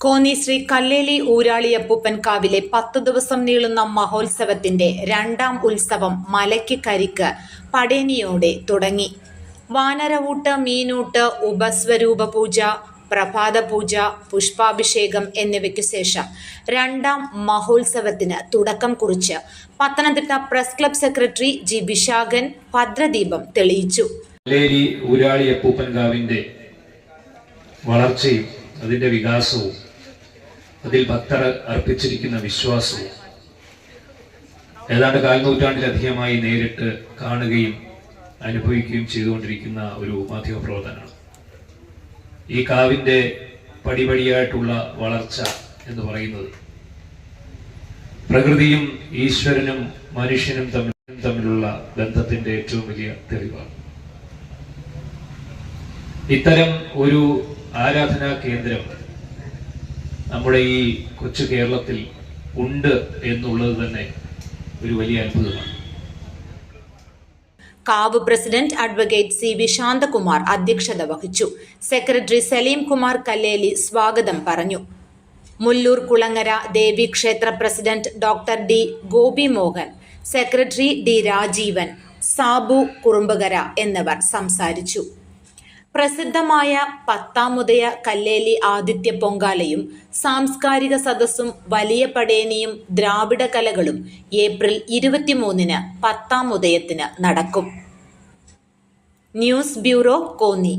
കോന്നി ശ്രീ കല്ലേലി ഊരാളിയപ്പൂപ്പൻ കാവിലെ പത്തു ദിവസം നീളുന്ന മഹോത്സവത്തിന്റെ രണ്ടാം ഉത്സവം മലയ്ക്ക് കരിക്ക് പടേനിയോടെ തുടങ്ങി. വാനരവൂട്ട് മീനൂട്ട് ഉപസ്വരൂപ പൂജ പ്രഭാത പൂജ പുഷ്പാഭിഷേകം എന്നിവയ്ക്കു ശേഷം രണ്ടാം മഹോത്സവത്തിന് തുടക്കം കുറിച്ച് Pathanamthitta press club secretary G Vishakhan ഭദ്രദീപം തെളിയിച്ചു. ഊരാളി വളർച്ചയും അതിന്റെ വികാസവും അതിൽ ഭക്തർ അർപ്പിച്ചിരിക്കുന്ന വിശ്വാസവും ഏതാണ്ട് കാൽനൂറ്റാണ്ടിലധികമായി നേരിട്ട് കാണുകയും അനുഭവിക്കുകയും ചെയ്തുകൊണ്ടിരിക്കുന്ന ഒരു മാധ്യമ പ്രവർത്തനമാണ് ഈ കാവിന്റെ പടിപടിയായിട്ടുള്ള വളർച്ച എന്ന് പറയുന്നത് പ്രകൃതിയും ഈശ്വരനും മനുഷ്യനും തമ്മിൽ തമ്മിലുള്ള ബന്ധത്തിന്റെ ഏറ്റവും വലിയ തെളിവാണ്. ഇത്തരം ഒരു ആരാധനാ കേന്ദ്രം നമ്മുടെ ഈ കൊച്ചു കേരളത്തിൽ ഉണ്ട് എന്നുള്ളത് തന്നെ ഒരു വലിയ അത്ഭുതമാണ്. കാവ് president advocate C V Santhakumar അധ്യക്ഷത വഹിച്ചു. സെക്രട്ടറി സലീം കുമാർ കല്ലേലി സ്വാഗതം പറഞ്ഞു. മുല്ലൂർ കുളങ്ങര ദേവി ക്ഷേത്ര president doctor D Gopi Mohan secretary D Rajeevan Sabu Kurumbakara എന്നിവർ സംസാരിച്ചു. പ്രസിദ്ധമായ പത്താമുദയ കല്ലേലി ആദിത്യ പൊങ്കാലയും സാംസ്കാരിക സദസ്സും വലിയ പടേനിയും ദ്രാവിഡ കലകളും ഏപ്രിൽ ഇരുപത്തിമൂന്നിന് പത്താമുദയത്തിന് നടക്കും. News bureau Konni.